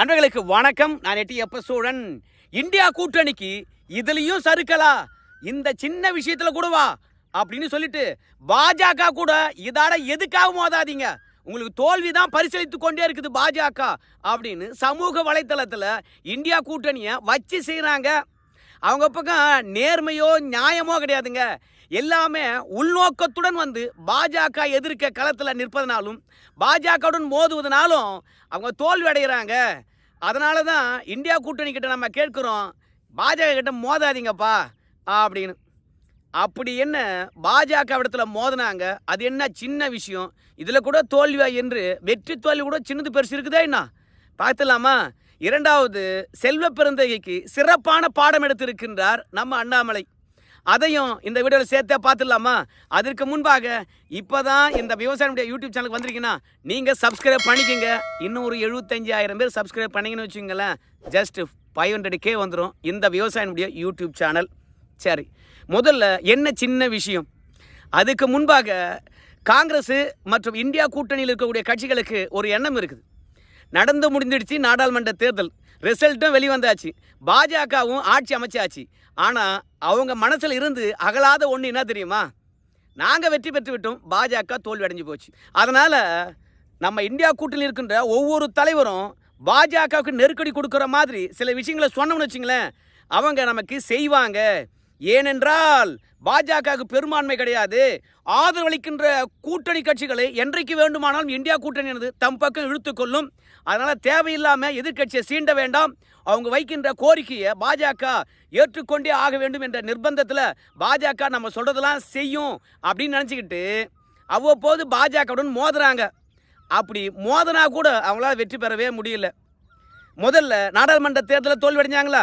நண்பர்களுக்கு வணக்கம். நான் எட்டி எப்ப சூழன்? இந்தியா கூட்டணிக்கு இதுலயும் சறுக்கலா? இந்த சின்ன விஷயத்துல கூட வா அப்படின்னு சொல்லிட்டு பாஜக கூட இதோட எதுக்காக மோதாதீங்க. உங்களுக்கு தோல்வி தான் பரிசீலித்து கொண்டே இருக்குது பாஜக அப்படின்னு சமூக வலைத்தளத்துல இந்தியா கூட்டணியை வச்சு செய்கிறாங்க அவங்க பக்கம் நேர்மையோ நியாயமோ கிடையாதுங்க. எல்லாமே உள்நோக்கத்துடன் வந்து பாஜக எதிர்க்க களத்தில் நிற்பதனாலும் பாஜகவுடன் மோதுவதனாலும் அவங்க தோல்வி அடைகிறாங்க அதனால தான் இந்தியா கூட்டணி கிட்ட நம்ம கேட்குறோம் பாஜக கிட்ட மோதாதீங்கப்பா அப்படின்னு. அப்படி என்ன பாஜக இடத்துல மோதினாங்க அது என்ன சின்ன விஷயம்? இதில் கூட தோல்வியா என்று வெற்றி தோல்வி கூட சின்னது பெருசு இருக்குதா என்ன? பார்த்துலாமா இரண்டாவது செல்வ பிறந்தகைக்கு சிறப்பான பாடம் எடுத்திருக்கின்றார் நம்ம அண்ணாமலை. அதையும் இந்த வீடியோவில் சேர்த்தே பார்த்துடலாமா? அதற்கு முன்பாக இப்போ தான் இந்த விவசாயினுடைய யூடியூப் சேனலுக்கு வந்திருக்கீங்கன்னா நீங்கள் சப்ஸ்கிரைப் பண்ணிக்கோங்க. இன்னும் ஒரு எழுபத்தஞ்சாயிரம் பேர் சப்ஸ்கிரைப் பண்ணிங்கன்னு வச்சுங்களேன் ஜஸ்ட் ஃபைவ் ஹண்ட்ரட் கே வந்துடும் இந்த விவசாயினுடைய யூடியூப் சேனல். சரி முதல்ல என்ன சின்ன விஷயம்? அதுக்கு முன்பாக காங்கிரஸ் மற்றும் இந்தியா கூட்டணியில் இருக்கக்கூடிய கட்சிகளுக்கு ஒரு எண்ணம் இருக்குது. நடந்து முடிஞ்சிடுச்சு நாடாளுமன்ற தேர்தல். ரிசல்ட்டும் வெளிவந்தாச்சு. பாஜகவும் ஆட்சி அமைச்சாச்சு. ஆனால் அவங்க மனசில் இருந்து அகலாத ஒன்று என்ன தெரியுமா? நாங்கள் வெற்றி பெற்று விட்டோம் பாஜக தோல்வி அடைஞ்சு போச்சு. அதனால் நம்ம இந்தியா கூட்டணி இருக்கின்ற ஒவ்வொரு தலைவரும் பாஜகவுக்கு நெருக்கடி கொடுக்குற மாதிரி சில விஷயங்களை சொன்னோம்னு வச்சுங்களேன் அவங்க நமக்கு செய்வாங்க. ஏனென்றால் பாஜகவுக்கு பெரும்பான்மை கிடையாது. ஆதரவளிக்கின்ற கூட்டணி கட்சிகளை என்றைக்கு வேண்டுமானாலும் இந்தியா கூட்டணி எனது தம் பக்கம் இழுத்துக்கொள்ளும் அதனால் தேவையில்லாமல் எதிர்க்கட்சியை சீண்ட வேண்டாம். அவங்க வைக்கின்ற கோரிக்கையை பாஜக ஏற்றுக்கொண்டே ஆக வேண்டும் என்ற நிர்பந்தத்தில் பாஜக நம்ம சொல்கிறதெல்லாம் செய்யும் அப்படின்னு நினச்சிக்கிட்டு அவ்வப்போது பாஜகவுடன் மோதுறாங்க. அப்படி மோதனா கூட அவங்களால வெற்றி பெறவே முடியல. முதல்ல நாடாளுமன்ற தேர்தலில் தோல்வியடைஞ்சாங்களா?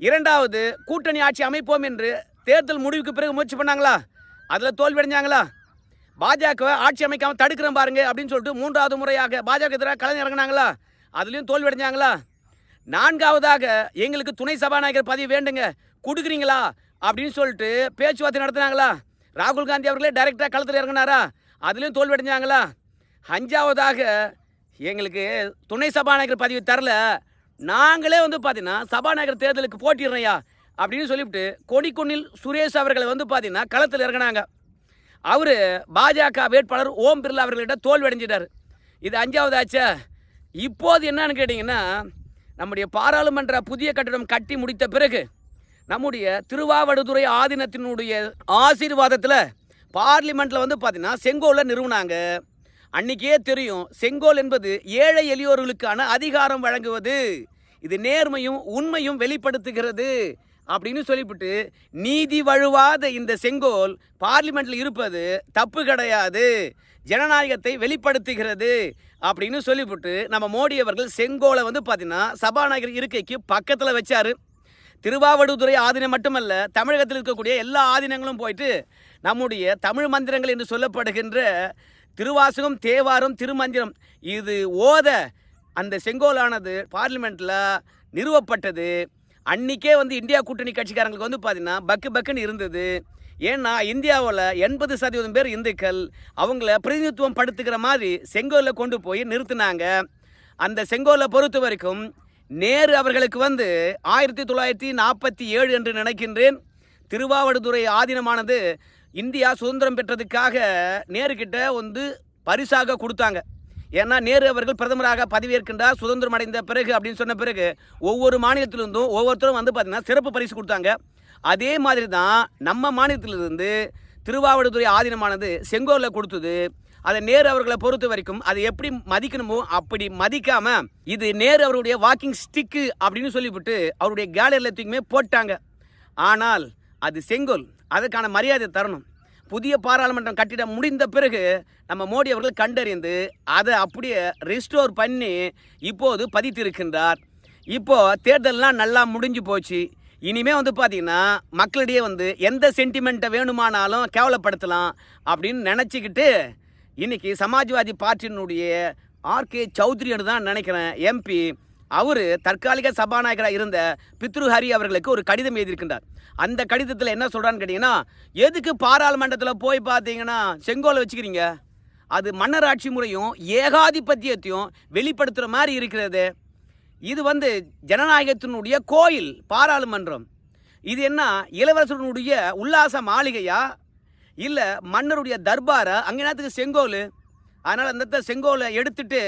இரண்டாவது கூட்டணி ஆட்சி அமைப்போம் என்று தேர்தல் முடிவுக்கு பிறகு முயற்சி பண்ணாங்களா? அதில் தோல்வியடைஞ்சாங்களா பாஜகவை ஆட்சி அமைக்காமல் தடுக்கிறோம் பாருங்க அப்படின்னு சொல்லிட்டு மூன்றாவது முறையாக பாஜக எதிராக கலந்து இறங்கினாங்களா? அதுலேயும் தோல்வியடைஞ்சாங்களா நான்காவதாக எங்களுக்கு துணை சபாநாயகர் பதவி வேண்டுங்க கொடுக்குறீங்களா? அப்படின்னு சொல்லிட்டு பேச்சுவார்த்தை நடத்தினாங்களா? ராகுல் காந்தி அவர்களே டைரெக்டாக களத்தில் இறங்கினாரா? அதுலேயும் தோல்வியடைஞ்சாங்களா அஞ்சாவதாக எங்களுக்கு துணை சபாநாயகர் பதவி தரல. நாங்களே வந்து பார்த்தீங்கன்னா சபாநாயகர் தேர்தலுக்கு போட்டிடுறையா அப்படின்னு சொல்லிவிட்டு கொடிக்குன்னில் சுரேஷ் அவர்களை வந்து பார்த்தீங்கன்னா களத்தில் இறங்கினாங்க. அவர் பாஜக வேட்பாளர் ஓம் பிர்லா அவர்களிடம் தோல்வி அடைஞ்சிட்டார். இது அஞ்சாவது ஆச்சா. இப்போது என்னன்னு கேட்டிங்கன்னா நம்முடைய பாராளுமன்ற புதிய கட்டிடம் கட்டி முடித்த பிறகு நம்முடைய திருவாவடுதுறை ஆதீனத்தினுடைய ஆசீர்வாதத்தில் பார்லிமெண்ட்டில் வந்து பார்த்தீங்கன்னா செங்கோலில் நிறுவனாங்க. அன்னைக்கே தெரியும் செங்கோல் என்பது ஏழை எளியோர்களுக்கான அதிகாரம் வழங்குவது. இது நேர்மையும் உண்மையும் வெளிப்படுத்துகிறது. அப்படின்னு சொல்லிவிட்டு நீதி வழுவாத இந்த செங்கோல் பார்லிமெண்ட்டில் இருப்பது தப்பு கிடையாது. ஜனநாயகத்தை வெளிப்படுத்துகிறது. அப்படின்னு சொல்லிவிட்டு நம்ம மோடி அவர்கள் செங்கோலை வந்து பார்த்தீங்கன்னா சபாநாயகர் இருக்கைக்கு பக்கத்தில் வச்சாரு. திருவாவடுதுறை ஆதீனம் மட்டுமல்ல தமிழகத்தில் இருக்கக்கூடிய எல்லா ஆதீனங்களும் போயிட்டு நம்முடைய தமிழ் மந்திரங்கள் என்று சொல்லப்படுகின்ற திருவாசகம் தேவாரம் திருமந்திரம். இது ஓத அந்த செங்கோலானது பார்லிமெண்ட்டில் நிறுவப்பட்டது. அன்னைக்கே வந்து இந்தியா கூட்டணி கட்சிக்காரங்களுக்கு வந்து பார்த்திங்கன்னா பக்கு பக்குன்னு இருந்தது. ஏன்னா இந்தியாவில் எண்பது சதவீதம் பேர் இந்துக்கள். அவங்கள பிரதிநிதித்துவம் படுத்துக்கிற மாதிரி செங்கோலில் கொண்டு போய் நிறுத்தினாங்க. அந்த செங்கோலை பொறுத்த வரைக்கும் நேரு அவர்களுக்கு வந்து ஆயிரத்தி தொள்ளாயிரத்தி நாற்பத்தி ஏழு என்று நினைக்கின்றேன். திருவாவடுதுறை ஆதீனமானது இந்தியா சுதந்திரம் பெற்றதுக்காக நேருக்கிட்ட வந்து பரிசாக கொடுத்தாங்க. ஏன்னா நேரு அவர்கள் பிரதமராக பதவியேற்கின்றார் சுதந்திரம் அடைந்த பிறகு அப்படின்னு சொன்ன பிறகு ஒவ்வொரு மாநிலத்திலிருந்தும் ஒவ்வொருத்தரும் வந்து பார்த்திங்கன்னா சிறப்பு பரிசு கொடுத்தாங்க. அதே மாதிரி தான் நம்ம மாநிலத்திலிருந்து திருவாவடுதுறை ஆதீனமானது செங்கோலில் கொடுத்தது. அதை நேரு அவர்களை பொறுத்த வரைக்கும் அதை எப்படி மதிக்கணுமோ அப்படி மதிக்காம இது நேரு அவருடைய வாக்கிங் ஸ்டிக்கு அப்படின்னு சொல்லிவிட்டு அவருடைய கேலரியில் தூக்கியுமே போட்டாங்க. ஆனால் அது செங்கோல் அதற்கான மரியாதை தரணும். புதிய பாராளுமன்றம் கட்டிடம் முடிந்த பிறகு நம்ம மோடி அவர்கள் கண்டறிந்து அதை அப்படியே ரிஸ்டோர் பண்ணி இப்போது பதித்திருக்கின்றார். இப்போது தேர்தல்லாம் நல்லா முடிஞ்சு போச்சு. இனிமே வந்து பார்த்திங்கன்னா மக்களிடையே வந்து எந்த சென்டிமெண்ட்டை வேணுமானாலும் கேவலப்படுத்தலாம் அப்படின்னு நினச்சிக்கிட்டு இன்னைக்கு சமாஜ்வாதி பார்ட்டியினுடைய ஆர்கே சௌத்ரின்னு தான் நினைக்கிறேன் எம்பி. அவர் தற்காலிக சபாநாயகராக இருந்த பித்ருஹரி அவர்களுக்கு ஒரு கடிதம் எழுதியிருக்கின்றார். அந்த கடிதத்தில் என்ன சொல்கிறான்னு கேட்டிங்கன்னா எதுக்கு பாராளுமன்றத்தில் போய் பார்த்தீங்கன்னா செங்கோலை வச்சுக்கிறீங்க? அது மன்னராட்சி முறையும் ஏகாதிபத்தியத்தையும் வெளிப்படுத்துகிற மாதிரி இருக்கிறது. இது வந்து ஜனநாயகத்தினுடைய கோயில் பாராளுமன்றம். இது என்ன இளவரசனுடைய உல்லாச மாளிகையா? இல்லை மன்னருடைய தர்பாரா? அங்கே என்னத்துக்கு செங்கோல்? அதனால் அந்த இடத்துல செங்கோலை எடுத்துட்டு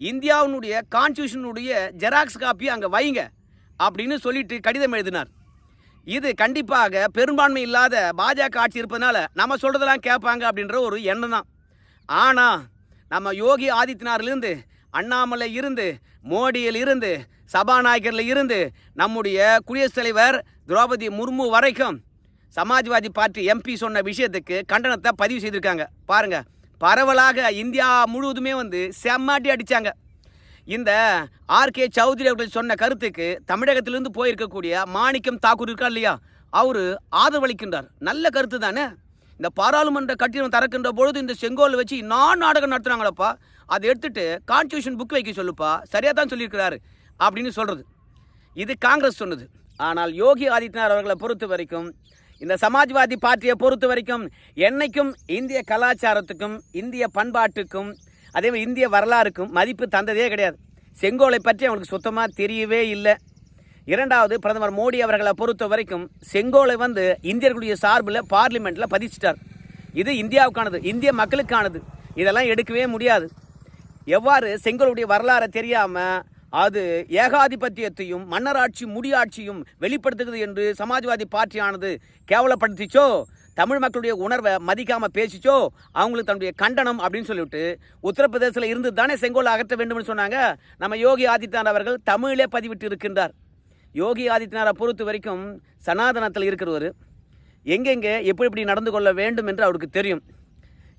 இந்தியாவினுடைய கான்ஸ்டியூஷனுடைய ஜெராக்ஸ் காப்பி அங்கே வைங்க அப்படின்னு சொல்லிட்டு கடிதம் எழுதினார். இது கண்டிப்பாக பெரும்பான்மை இல்லாத பாஜக ஆட்சி இருப்பதனால நம்ம சொல்கிறதெல்லாம் கேட்பாங்க அப்படின்ற ஒரு எண்ணம் தான். ஆனால் நம்ம யோகி ஆதித்யநாத்லேருந்து அண்ணாமலை இருந்து மோடியில் இருந்து சபாநாயகரில் இருந்து நம்முடைய குடியரசுத் தலைவர் திரௌபதி முர்மு வரைக்கும் சமாஜ்வாதி பார்ட்டி எம்பி சொன்ன விஷயத்துக்கு கண்டனத்தை பதிவு செய்திருக்காங்க. பாருங்கள் பரவலாக இந்தியா முழுவதுமே வந்து செம்மாட்டி அடித்தாங்க இந்த ஆர்கே சௌத்ரி அவர்கள் சொன்ன கருத்துக்கு தமிழகத்திலிருந்து போயிருக்கக்கூடிய மாணிக்கம் தாக்கூர் இருக்கா இல்லையா? அவர் ஆதரவளிக்கின்றார். நல்ல கருத்து தானே? இந்த பாராளுமன்ற கட்டிடம் திறக்கின்ற பொழுது இந்த செங்கோல் வச்சு நான் நாடகம் நடத்துனாங்களப்பா? அதை எடுத்துட்டு கான்ஸ்டியூஷன் புக் வைக்க சொல்லுப்பா. சரியாக தான் சொல்லியிருக்கிறாரு அப்படின்னு சொல்கிறது இது காங்கிரஸ் சொன்னது. ஆனால் யோகி ஆதித்யநாத் அவர்களை பொறுத்த வரைக்கும் இந்த சமாஜ்வாதி பார்ட்டியை பொறுத்த வரைக்கும் என்னைக்கும் இந்திய கலாச்சாரத்துக்கும் இந்திய பண்பாட்டுக்கும் அதே மாதிரி இந்திய வரலாறுக்கும் மதிப்பு தந்ததே கிடையாது. செங்கோலை பற்றி அவங்களுக்கு சுத்தமாக தெரியவே இல்லை. இரண்டாவது பிரதமர் மோடி அவர்களை பொறுத்த வரைக்கும் செங்கோலை வந்து இந்தியர்களுடைய சார்பில் பார்லிமெண்ட்டில் பதிச்சிட்டார். இது இந்தியாவுக்கானது இந்திய மக்களுக்கானது. இதெல்லாம் எடுக்கவே முடியாது. எவ்வாறு செங்கோலுடைய வரலாறை தெரியாமல் அது ஏகாதிபத்தியத்தையும் மன்னராட்சி முடியாட்சியும் வெளிப்படுத்துகிறது என்று சமாஜ்வாதி பார்ட்டியானது கேவலப்படுத்திச்சோ தமிழ் மக்களுடைய உணர்வை மதிக்காமல் பேசிச்சோ அவங்களுக்கு தன்னுடைய கண்டனம் அப்படின்னு சொல்லிவிட்டு உத்தரப்பிரதேசத்தில் இருந்து தானே செங்கோலை அகற்ற வேண்டும்னு சொன்னாங்க. நம்ம யோகி ஆதித்யநாத் அவர்கள் தமிழிலே பதிவிட்டு இருக்கின்றார். யோகி ஆதித்யநாத்தை பொறுத்த வரைக்கும் சனாதனத்தில் இருக்கிறவர். எங்கெங்கே எப்படி எப்படி நடந்து கொள்ள வேண்டும் என்று அவருக்கு தெரியும்.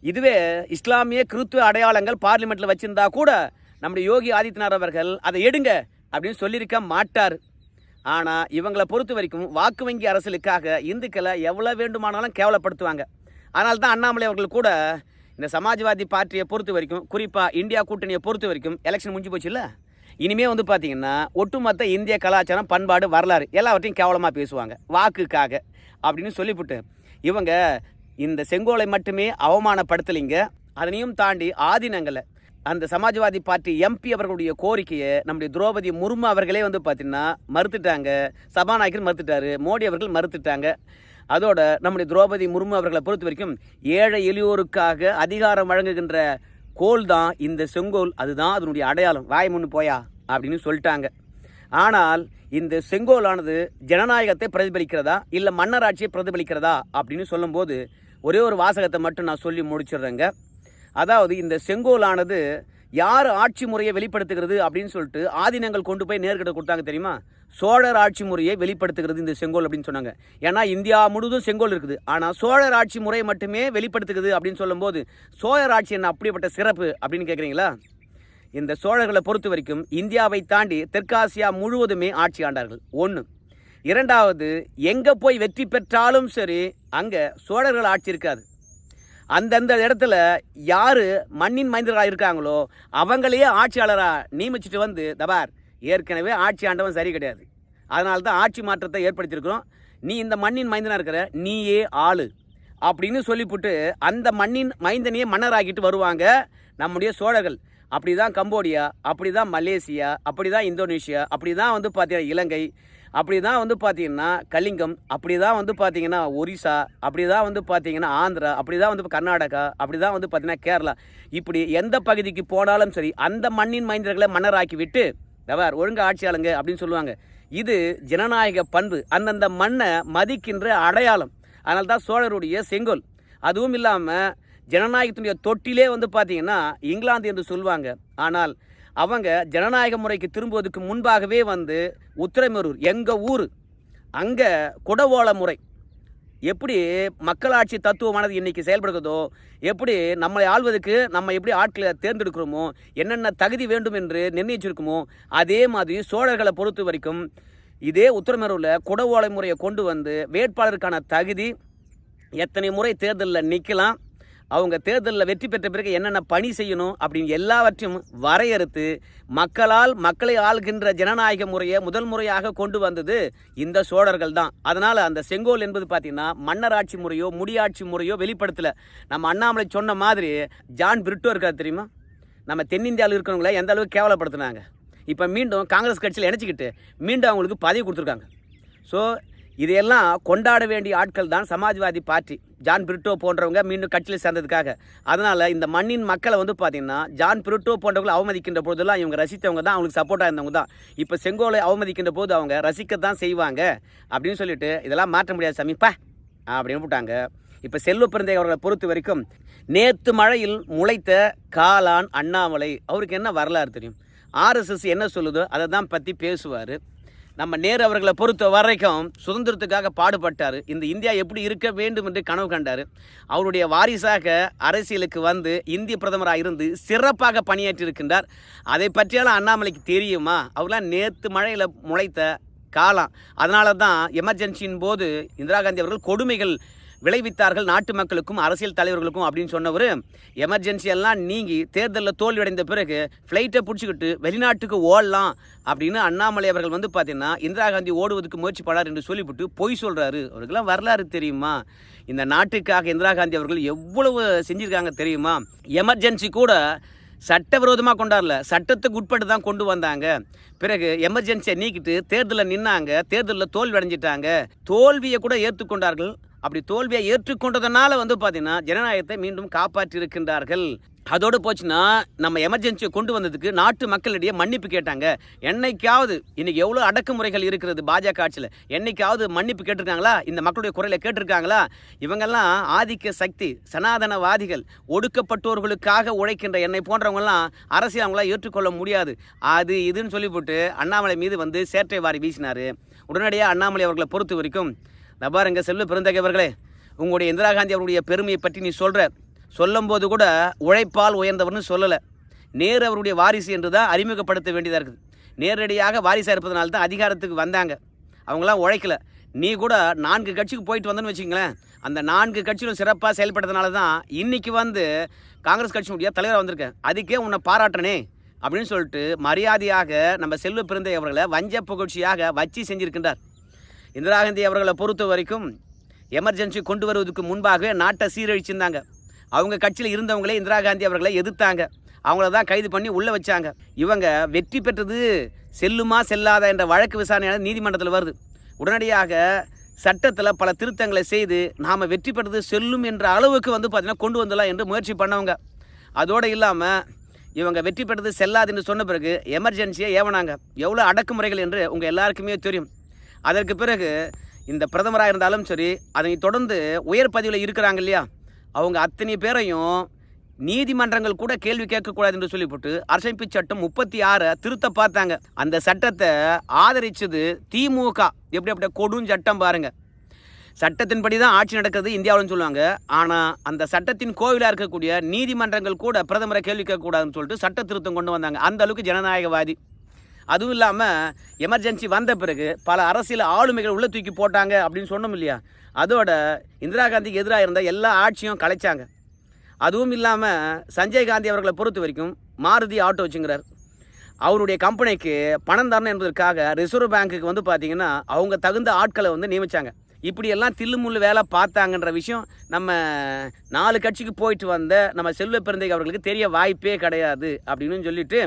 இதுவே இஸ்லாமிய கிறித்துவ அடையாளங்கள் பார்லிமெண்ட்டில் வச்சுருந்தா கூட நம்முடைய யோகி ஆதித்யநாத் அவர்கள் அதை எடுங்க அப்படின்னு சொல்லியிருக்க மாட்டார். ஆனால் இவங்களை பொறுத்த வரைக்கும் வாக்கு வங்கி அரசியலுக்காக இந்துக்களை எவ்வளோ வேண்டுமானாலும் கேவலப்படுத்துவாங்க. அதனால தான் அண்ணாமலை அவர்கள் கூட இந்த சமாஜ்வாதி பார்ட்டியை பொறுத்த வரைக்கும் குறிப்பாக இந்தியா கூட்டணியை பொறுத்த வரைக்கும் எலெக்ஷன் முடிஞ்சு போச்சுல்ல இனிமே வந்து பார்த்தீங்கன்னா ஒட்டுமொத்த இந்திய கலாச்சாரம் பண்பாடு வரலாறு எல்லாவற்றையும் கேவலமாக பேசுவாங்க வாக்குக்காக அப்படின்னு சொல்லிவிட்டு இவங்க இந்த செங்கோலை மட்டுமே அவமானப்படுத்தலைங்க. அதனையும் தாண்டி ஆதீனங்களை அந்த சமாஜ்வாதி பார்ட்டி எம்பி அவர்களுடைய கோரிக்கையை நம்முடைய திரௌபதி முர்மு அவர்களே வந்து பார்த்தீங்கன்னா மறுத்துட்டாங்க. சபாநாயகர் மறுத்துட்டாரு. மோடி அவர்கள் மறுத்துட்டாங்க. அதோட நம்முடைய திரௌபதி முர்மு அவர்களை பொறுத்த வரைக்கும் ஏழை எளியோருக்காக அதிகாரம் வழங்குகின்ற கோல் தான் இந்த செங்கோல். அதுதான் அதனுடைய அடையாளம். வாய் முன்னு போயா? அப்படின்னு சொல்லிட்டாங்க. ஆனால் இந்த செங்கோலானது ஜனநாயகத்தை பிரதிபலிக்கிறதா? இல்லை மன்னராட்சியை பிரதிபலிக்கிறதா? அப்படின்னு சொல்லும்போது ஒரே ஒரு வாசகத்தை மட்டும் நான் சொல்லி முடிச்சிடுறேங்க. அதாவது இந்த செங்கோலானது யார் ஆட்சி முறையை வெளிப்படுத்துகிறது அப்படின்னு சொல்லிட்டு ஆதீனங்கள் கொண்டு போய் நேர்கிட்ட கொடுத்தாங்க தெரியுமா? சோழர் ஆட்சி முறையை வெளிப்படுத்துகிறது இந்த செங்கோல் அப்படின்னு சொன்னாங்க. ஏன்னா இந்தியா முழுவதும் செங்கோல் இருக்குது. ஆனால் சோழர் ஆட்சி முறையை மட்டுமே வெளிப்படுத்துகிறது அப்படின்னு சொல்லும்போது சோழர் ஆட்சி என்ன அப்படிப்பட்ட சிறப்பு அப்படின்னு கேட்குறீங்களா இந்த சோழர்களை பொறுத்த வரைக்கும் இந்தியாவை தாண்டி தெற்காசியா முழுவதுமே ஆட்சி ஆண்டார்கள். ஒன்று இரண்டாவது எங்கே போய் வெற்றி பெற்றாலும் சரி அங்கே சோழர்கள் ஆட்சி இருக்காது. அந்தந்த இடத்துல யார் மண்ணின் மைந்தர்களாக இருக்காங்களோ அவங்களையே ஆட்சியாளராக நியமிச்சுட்டு வந்து தபார் ஏற்கனவே ஆட்சி ஆண்டவன் சரி கிடையாது. அதனால தான் ஆட்சி மாற்றத்தை ஏற்படுத்தியிருக்கிறோம். நீ இந்த மண்ணின் மைந்தனாக இருக்கிற நீயே ஆளு. அப்படின்னு சொல்லிவிட்டு அந்த மண்ணின் மைந்தனையே மன்னராக்கிட்டு வருவாங்க நம்முடைய சோழர்கள். அப்படி தான் கம்போடியா அப்படி தான் மலேசியா அப்படி தான் இந்தோனேஷியா அப்படி தான் வந்து பார்த்தீங்கன்னா இலங்கை. அப்படி தான் வந்து பார்த்தீங்கன்னா கலிங்கம் அப்படி தான் வந்து பார்த்தீங்கன்னா ஒரிசா அப்படி தான் வந்து பார்த்தீங்கன்னா ஆந்திரா அப்படி தான் வந்து கர்நாடகா அப்படி தான் வந்து பார்த்தீங்கன்னா கேரளா. இப்படி எந்த பகுதிக்கு போனாலும் சரி அந்த மண்ணின் மைந்தர்களை மன்னராக்கி விட்டு தவார் ஒழுங்கு ஆட்சியாளுங்க அப்படின்னு சொல்லுவாங்க. இது ஜனநாயக பண்பு. அந்தந்த மண்ணை மதிக்கின்ற அடையாளம். அதனால தான் சோழருடைய செங்கோல். அதுவும் இல்லாமல் ஜனநாயகத்தினுடைய தொட்டிலே வந்து பார்த்தீங்கன்னா இங்கிலாந்து என்று சொல்லுவாங்க. ஆனால் அவங்க ஜனநாயக முறைக்கு திரும்புவதற்கு முன்பாகவே வந்து உத்திரமேரூர் எங்கள் ஊர் அங்கே குடவோல முறை. எப்படி மக்களாட்சி தத்துவமானது இன்றைக்கி செயல்படுகிறதோ எப்படி நம்மளை ஆள்வதற்கு நம்ம எப்படி ஆட்களை தேர்ந்தெடுக்கிறோமோ என்னென்ன தகுதி வேண்டும் என்று நிர்ணயிச்சிருக்குமோ அதே மாதிரி சோழர்களை பொறுத்த வரைக்கும் இதே உத்தரமேரூரில் குடவோலை முறையை கொண்டு வந்து வேட்பாளருக்கான தகுதி எத்தனை முறை தேர்தலில் நிற்கலாம் அவங்க தேர்தலில் வெற்றி பெற்ற பிறகு என்னென்ன பணி செய்யணும் அப்படின்னு எல்லாவற்றையும் வரையறுத்து மக்களால் மக்களை ஆள்கின்ற ஜனநாயக முறையை முதல் முறையாக கொண்டு வந்தது இந்த சோழர்கள் தான். அதனால் அந்த செங்கோல் என்பது பார்த்திங்கன்னா மன்னராட்சி முறையோ முடியாட்சி முறையோ வெளிப்படுத்தலை. நம்ம அண்ணாமலை சொன்ன மாதிரி ஜான் பிரிட்டோ இருக்காது தெரியுமா? நம்ம தென்னிந்தியாவில் இருக்கிறவங்கள எந்த அளவுக்கு கேவலப்படுத்தினாங்க? இப்போ மீண்டும் காங்கிரஸ் கட்சியில் இணைச்சிக்கிட்டு மீண்டும் அவங்களுக்கு பதவி கொடுத்துருக்காங்க. ஸோ இதையெல்லாம் கொண்டாட வேண்டிய ஆட்கள் தான் சமாஜ்வாதி பார்ட்டி. ஜான் பிரிட்டோ போன்றவங்க மீண்டும் கட்சியில் சேர்ந்ததுக்காக. அதனால் இந்த மண்ணின் மக்களை வந்து பார்த்திங்கன்னா ஜான் பிரிட்டோ போன்றவங்களை அவமதிக்கின்ற போதெல்லாம் இவங்க ரசித்தவங்க தான் அவங்களுக்கு சப்போர்ட்டாக இருந்தவங்க தான். இப்போ செங்கோலை அவமதிக்கின்ற போது அவங்க ரசிக்க தான் செய்வாங்க. அப்படின்னு சொல்லிட்டு இதெல்லாம் மாற்ற முடியாது சமீப்பா அப்படின்னு விட்டாங்க. இப்போ செல்வ பிறந்தை அவர்களை பொறுத்த வரைக்கும் நேற்று மழையில் முளைத்த காளான் அண்ணாமலை அவருக்கு என்ன வரலாறு தெரியும்? ஆர்எஸ்எஸ் என்ன சொல்லுதோ அதை தான் பற்றி பேசுவார். நம்ம நேரு அவர்களை பொறுத்த வரைக்கும் சுதந்திரத்துக்காக பாடுபட்டார். இந்த இந்தியா எப்படி இருக்க வேண்டும் என்று கனவு கண்டார். அவருடைய வாரிசாக அரசியலுக்கு வந்து இந்திய பிரதமராக இருந்து சிறப்பாக பணியாற்றியிருக்கின்றார். அதை பற்றியெல்லாம் அண்ணாமலைக்கு தெரியுமா? அவர்லாம் நேற்று மழையில் முளைத்த காலம். அதனால தான் எமர்ஜென்சியின் போது இந்திரா காந்தி அவர்கள் கொடுமைகள் விளைவித்தார்கள் நாட்டு மக்களுக்கும் அரசியல் தலைவர்களுக்கும் அப்படின்னு சொன்னவர் எமர்ஜென்சியெல்லாம் நீங்கி தேர்தலில் தோல்வியடைந்த பிறகு ஃப்ளைட்டை பிடிச்சிக்கிட்டு வெளிநாட்டுக்கு ஓடலாம் அப்படின்னு அண்ணாமலை அவர்கள் வந்து பார்த்தீங்கன்னா இந்திரா காந்தி ஓடுவதற்கு முயற்சி பண்ணார் என்று சொல்லிவிட்டு பொய் சொல்கிறாரு அவருக்கெல்லாம் வரலாறு தெரியுமா? இந்த நாட்டுக்காக இந்திரா காந்தி அவர்கள் எவ்வளவு செஞ்சுருக்காங்க தெரியுமா? எமர்ஜென்சி கூட சட்டவிரோதமாக கொண்டாடல. சட்டத்துக்கு உட்பட்டு தான் கொண்டு வந்தாங்க. பிறகு எமர்ஜென்சியை நீக்கிட்டு தேர்தலில் நின்னாங்க. தேர்தலில் தோல்வி அடைஞ்சிட்டாங்க தோல்வியை கூட ஏற்றுக்கொண்டார்கள். அப்படி தோல்வியை ஏற்றுக்கொண்டதுனால வந்து பார்த்தீங்கன்னா ஜனநாயகத்தை மீண்டும் காப்பாற்றி இருக்கின்றார்கள் அதோடு போச்சுன்னா நம்ம எமர்ஜென்சியை கொண்டு வந்ததுக்கு நாட்டு மக்களிடையே மன்னிப்பு கேட்டாங்க. என்னைக்காவது இன்னைக்கு எவ்வளோ அடக்குமுறைகள் இருக்கிறது பாஜக ஆட்சியில்? என்னைக்காவது மன்னிப்பு கேட்டிருக்காங்களா? இந்த மக்களுடைய குரலை கேட்டிருக்காங்களா? இவங்கெல்லாம் ஆதிக்க சக்தி சனாதனவாதிகள் ஒடுக்கப்பட்டோர்களுக்காக உழைக்கின்ற என்னை போன்றவங்கெல்லாம் அரசியல் அவங்களாம் ஏற்றுக்கொள்ள முடியாது. அது இதுன்னு சொல்லிவிட்டு அண்ணாமலை மீது வந்து சேற்றை வாரி வீசினார். உடனடியாக அண்ணாமலை அவர்களை பொறுத்த வரைக்கும் நான் பாருங்க செல்வ பெருந்தகைவர்களே உங்களுடைய இந்திரா காந்தி அவருடைய பெருமையை பற்றி நீ சொல்கிற சொல்லும்போது கூட உழைப்பால் உயர்ந்தவர்னு சொல்லலை. நேரு அவருடைய வாரிசு என்று தான் அறிமுகப்படுத்த வேண்டியதாக இருக்குது. நேரடியாக வாரிசாக இருப்பதனால தான் அதிகாரத்துக்கு வந்தாங்க. அவங்களாம் உழைக்கல. நீ கூட நான்கு கட்சிக்கு போயிட்டு வந்தேன்னு வச்சுங்களேன் அந்த நான்கு கட்சிகளும் சிறப்பாக செயல்பட்டதுனால தான் இன்றைக்கி வந்து காங்கிரஸ் கட்சியினுடைய தலைவராக வந்திருக்கேன். அதுக்கே உன்னை பாராட்டனே அப்படின்னு சொல்லிட்டு மரியாதையாக நம்ம செல்வ பிறந்தை அவர்களை வஞ்ச புகழ்ச்சியாக வச்சு செஞ்சிருக்கின்றார். இந்திரா காந்தி அவர்களை பொறுத்த வரைக்கும் எமர்ஜென்சி கொண்டு வருவதற்கு முன்பாகவே நாட்டை சீரழிச்சிருந்தாங்க. அவங்க கட்சியில் இருந்தவங்களே இந்திரா காந்தி அவர்களை எதிர்த்தாங்க. அவங்கள தான் கைது பண்ணி உள்ளே வச்சாங்க. இவங்க வெற்றி பெற்றது செல்லுமா செல்லாத என்ற வழக்கு விசாரணையான நீதிமன்றத்தில் வருது. உடனடியாக சட்டத்தில் பல திருத்தங்களை செய்து நாம் வெற்றி பெற்றது செல்லும் என்ற அளவுக்கு வந்து பார்த்திங்கன்னா கொண்டு வந்துடலாம் என்று முயற்சி பண்ணவங்க. அதோடு இல்லாமல் இவங்க வெற்றி பெற்றது செல்லாதுன்னு சொன்ன பிறகு எமர்ஜென்சியை ஏவனாங்க. எவ்வளோ அடக்குமுறைகள் என்று உங்கள் எல்லாருக்குமே தெரியும். அதற்கு பிறகு இந்த பிரதமராக இருந்தாலும் சரி அதை தொடர்ந்து உயர் பதவியில் இருக்கிறாங்க இல்லையா? அவங்க அத்தனை பேரையும் நீதிமன்றங்கள் கூட கேள்வி கேட்கக்கூடாது என்று சொல்லிவிட்டு அரசமைப்பு சட்டம் முப்பத்தி ஆறை திருத்த பார்த்தாங்க. அந்த சட்டத்தை ஆதரிச்சது திமுக. எப்படி அப்படியே கொடும் சட்டம் பாருங்க. சட்டத்தின்படி தான் ஆட்சி நடக்கிறது இந்தியாவில்னு சொல்லுவாங்க. ஆனால் அந்த சட்டத்தின் கோவிலாக இருக்கக்கூடிய நீதிமன்றங்கள் கூட பிரதமரை கேள்வி கேட்கக்கூடாதுன்னு சொல்லிட்டு சட்ட திருத்தம் கொண்டு வந்தாங்க. அந்த அளவுக்கு ஜனநாயகவாதி. அதுவும் இல்லாமல் எமர்ஜென்சி வந்த பிறகு பல அரசியல் ஆளுமைகள் உள்ளே தூக்கி போட்டாங்க அப்படின்னு சொன்னோம் இல்லையா? அதோட இந்திரா காந்திக்கு எதிராக இருந்த எல்லா ஆட்சியும் கலைச்சாங்க. அதுவும் இல்லாமல் சஞ்சய் காந்தி அவர்களை பொறுத்த வரைக்கும் மாருதி ஆட்டோ வச்சுங்கிறார் அவருடைய கம்பெனிக்கு பணம் தரணும் என்பதற்காக ரிசர்வ் பேங்க்குக்கு வந்து பார்த்திங்கன்னா அவங்க தகுந்த ஆட்களை வந்து நியமித்தாங்க இப்படியெல்லாம் தில்லுமுள்ளு வேலை பார்த்தாங்கன்ற விஷயம் நம்ம நாலு கட்சிக்கு போயிட்டு வந்த நம்ம செல்வ பிறந்தை அவர்களுக்கு தெரிய வாய்ப்பே கிடையாது அப்படின்னு சொல்லிட்டு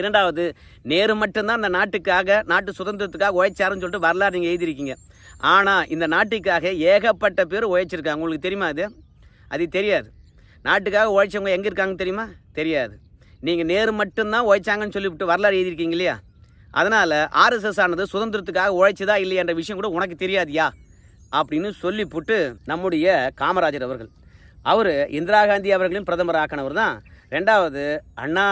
இரண்டாவது நேரு மட்டும்தான் அந்த நாட்டுக்காக நாட்டு சுதந்திரத்துக்காக உழைச்சாருன்னு சொல்லிட்டு வரலாறு நீங்கள் எழுதியிருக்கீங்க. ஆனால் இந்த நாட்டுக்காக ஏகப்பட்ட பேர் உழைச்சிருக்காங்க. உங்களுக்கு தெரியுமா அது? அது தெரியாது. நாட்டுக்காக உழைச்சவங்க எங்கே இருக்காங்க தெரியுமா? தெரியாது. நீங்கள் நேரு மட்டும்தான் உழைச்சாங்கன்னு சொல்லிவிட்டு வரலாறு எழுதியிருக்கீங்க இல்லையா? அதனால் ஆர்எஸ்எஸ் ஆனது சுதந்திரத்துக்காக உழைச்சதா இல்லையா என்ற விஷயம் கூட உனக்கு தெரியாதியா? அப்படின்னு சொல்லிவிட்டு நம்முடைய காமராஜர் அவர்கள். அவர் இந்திரா காந்தி அவர்களின் பிரதமர் ஆக்கினவர் தான் ரெண்டாவது அண்ணா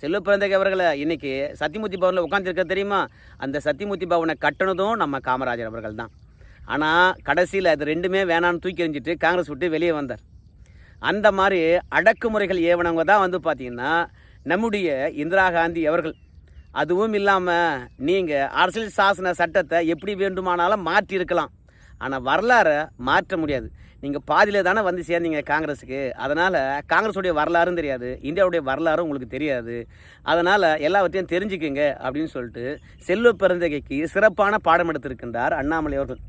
செல்வ பிறந்தகை அவர்களை இன்னைக்கு சத்தியமூர்த்தி பவனில் உட்காந்துருக்க தெரியுமா? அந்த சத்தியமூர்த்தி பவனை கட்டினதும் நம்ம காமராஜர் அவர்கள் தான் ஆனால் கடைசியில் அது ரெண்டுமே வேணான்னு தூக்கி எறிஞ்சிட்டு காங்கிரஸ் விட்டு வெளியே வந்தார். அந்த மாதிரி அடக்குமுறைகள் ஏவனவங்க தான் வந்து பார்த்திங்கன்னா நம்முடைய இந்திரா காந்தி அவர்கள். அதுவும் இல்லாமல் நீங்கள் அரசியல் சாசன சட்டத்தை எப்படி வேண்டுமானாலும் மாற்றி இருக்கலாம் ஆனால் வரலாறை மாற்ற முடியாது. நீங்கள் பாதியில் தானே வந்து சேர்ந்தீங்க காங்கிரஸுக்கு. அதனால் காங்கிரஸுடைய வரலாறும் தெரியாது. இந்தியாவுடைய வரலாறும் உங்களுக்கு தெரியாது. அதனால் எல்லாவற்றையும் தெரிஞ்சுக்குங்க அப்படின்னு சொல்லிட்டு செல்வ பிறந்தகைக்கு சிறப்பான பாடம் எடுத்திருக்கின்றார் அண்ணாமலை அவர்கள்.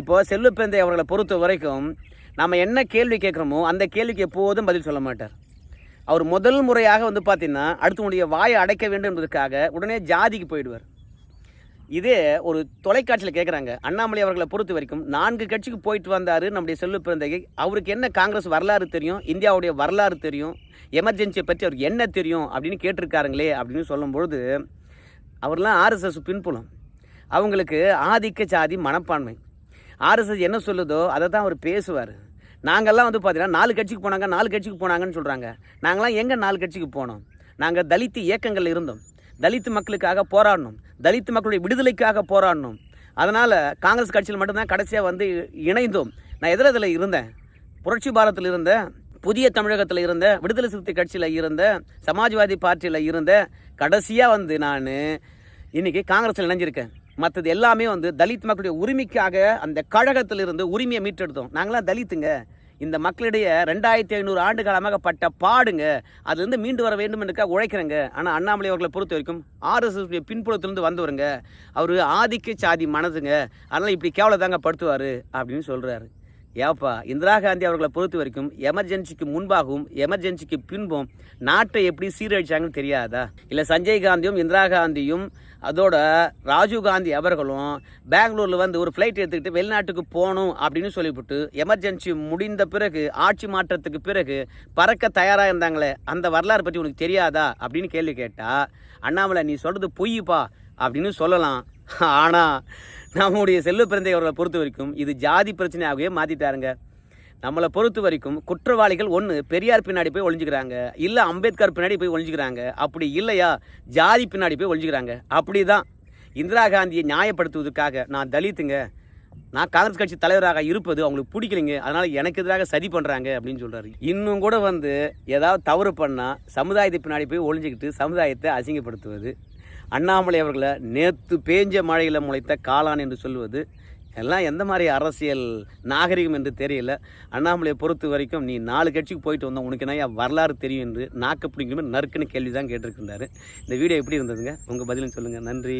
இப்போது செல்வ பிறந்தை அவர்களை பொறுத்த வரைக்கும் நம்ம என்ன கேள்வி கேட்குறோமோ அந்த கேள்விக்கு எப்போதும் பதில் சொல்ல மாட்டார். அவர் முதல் முறையாக வந்து பார்த்தீங்கன்னா அடுத்தவனுடைய வாயை அடைக்க வேண்டும் என்பதற்காக உடனே ஜாதிக்கு போயிடுவார். இதே ஒரு தொலைக்காட்சியில் கேட்குறாங்க அண்ணாமலை அவர்களை பொறுத்த வரைக்கும் நான்கு கட்சிக்கு போயிட்டு வந்தார் நம்முடைய செல்லு பிறந்தகை அவருக்கு என்ன காங்கிரஸ் வரலாறு தெரியும் இந்தியாவுடைய வரலாறு தெரியும் எமர்ஜென்சியை பற்றி அவருக்கு என்ன தெரியும் அப்படின்னு கேட்டிருக்காருங்களே அப்படின்னு சொல்லும்பொழுது அவர்லாம் ஆர்எஸ்எஸ் பின்புலம். அவங்களுக்கு ஆதிக்க சாதி மனப்பான்மை. ஆர்எஸ்எஸ் என்ன சொல்லுதோ அதை தான் அவர் பேசுவார். நாங்கள்லாம் வந்து பார்த்தீங்கன்னா நாலு கட்சிக்கு போனாங்க நாலு கட்சிக்கு போனாங்கன்னு சொல்கிறாங்க நாங்களாம் எங்கே நாலு கட்சிக்கு போனோம்? நாங்கள் தலித்து இயக்கங்கள் இருந்தோம். தலித் மக்களுக்காக போராடணும். தலித் மக்களுடைய விடுதலைக்காக போராடணும். அதனால் காங்கிரஸ் கட்சியில் மட்டும்தான் கடைசியாக வந்து இணைந்தோம். நான் எதிரதில் இருந்தேன்? புரட்சி பாரத்தில் இருந்த புதிய தமிழகத்தில் இருந்த விடுதலை சிறுத்தை கட்சியில் இருந்த சமாஜ்வாதி பார்ட்டியில் இருந்த கடைசியாக வந்து நான் இன்னைக்கு காங்கிரஸில் இணைஞ்சிருக்கேன். மற்றது எல்லாமே வந்து தலித் மக்களுடைய உரிமைக்காக அந்த கழகத்திலிருந்து உரிமையை மீட்டெடுத்தோம். நாங்களாம் தலித்துங்க. இந்த மக்களிடையே ரெண்டாயிரத்தி ஐநூறு ஆண்டு காலமாக பட்ட பாடுங்க. வந்து மீண்டு வர வேண்டும் என்றுக்காக உழைக்கிறேங்க. ஆனால் அண்ணாமலை அவர்களை பொறுத்த வரைக்கும் ஆர்எஸ்எஸ் பின்புலத்திலிருந்து வந்தவருங்க அவர் ஆதிக்க சாதி மனதுங்க. அதனால் இப்படி கேவலதாங்க படுத்துவார் அப்படின்னு சொல்கிறாரு ஏப்பா இந்திரா காந்தி அவர்களை பொறுத்த வரைக்கும் எமர்ஜென்சிக்கு முன்பாகவும் எமர்ஜென்சிக்கு பின்பும் நாட்டை எப்படி சீரழிச்சாங்கன்னு தெரியாதா? இல்லை சஞ்சய் காந்தியும் இந்திரா காந்தியும் அதோட ராஜீவ் காந்தி அவர்களும் பெங்களூரில் வந்து ஒரு ஃப்ளைட் எடுத்துக்கிட்டு வெளிநாட்டுக்கு போகணும் அப்படின்னு சொல்லிவிட்டு எமர்ஜென்சி முடிந்த பிறகு ஆட்சி மாற்றத்துக்கு பிறகு பறக்க தயாராக இருந்தாங்களே அந்த வரலாறு பற்றி உனக்கு தெரியாதா? அப்படின்னு கேள்வி கேட்டால் அண்ணாமலை நீ சொல்கிறது பொய்யுப்பா அப்படின்னு சொல்லலாம். ஆனால் நம்முடைய செல்வ பிறந்தை அவர்களை பொறுத்த வரைக்கும் இது ஜாதி பிரச்சனையாகவே மாற்றிட்டாருங்க நம்மளை பொறுத்த வரைக்கும் குற்றவாளிகள் ஒன்று பெரியார் பின்னாடி போய் ஒழிஞ்சுக்கிறாங்க இல்லை அம்பேத்கர் பின்னாடி போய் ஒழிஞ்சுக்கிறாங்க அப்படி இல்லையா? ஜாதி பின்னாடி போய் ஒழிஞ்சுக்கிறாங்க அப்படி தான் இந்திரா காந்தியை நியாயப்படுத்துவதற்காக நான் தலித்துங்க. நான் காங்கிரஸ் கட்சி தலைவராக இருப்பது அவங்களுக்கு பிடிக்கலைங்க. அதனால் எனக்கு எதிராக சதி பண்ணுறாங்க அப்படின்னு சொல்கிறாரு இன்னும் கூட வந்து ஏதாவது தவறு பண்ணால் சமுதாயத்தை பின்னாடி போய் ஒளிஞ்சிக்கிட்டு சமுதாயத்தை அசிங்கப்படுத்துவது அண்ணாமலை அவர்களை நேற்று பேஞ்ச மழையில் முளைத்த காளான் என்று சொல்லுவது எல்லாம் எந்த மாதிரி அரசியல் நாகரிகம் என்று தெரியல. அண்ணாமலையை பொறுத்த வரைக்கும் நீ நாலு கட்சிக்கு போயிட்டு வந்தோம் உனக்கு என்ன வரலாறு தெரியும் என்று நாக்கு பிடிக்கணும் நறுக்குன்னு கேள்வி தான் கேட்டிருக்கிறாரு இந்த வீடியோ எப்படி இருந்ததுங்க? உங்கள் பதிலும் சொல்லுங்கள் நன்றி.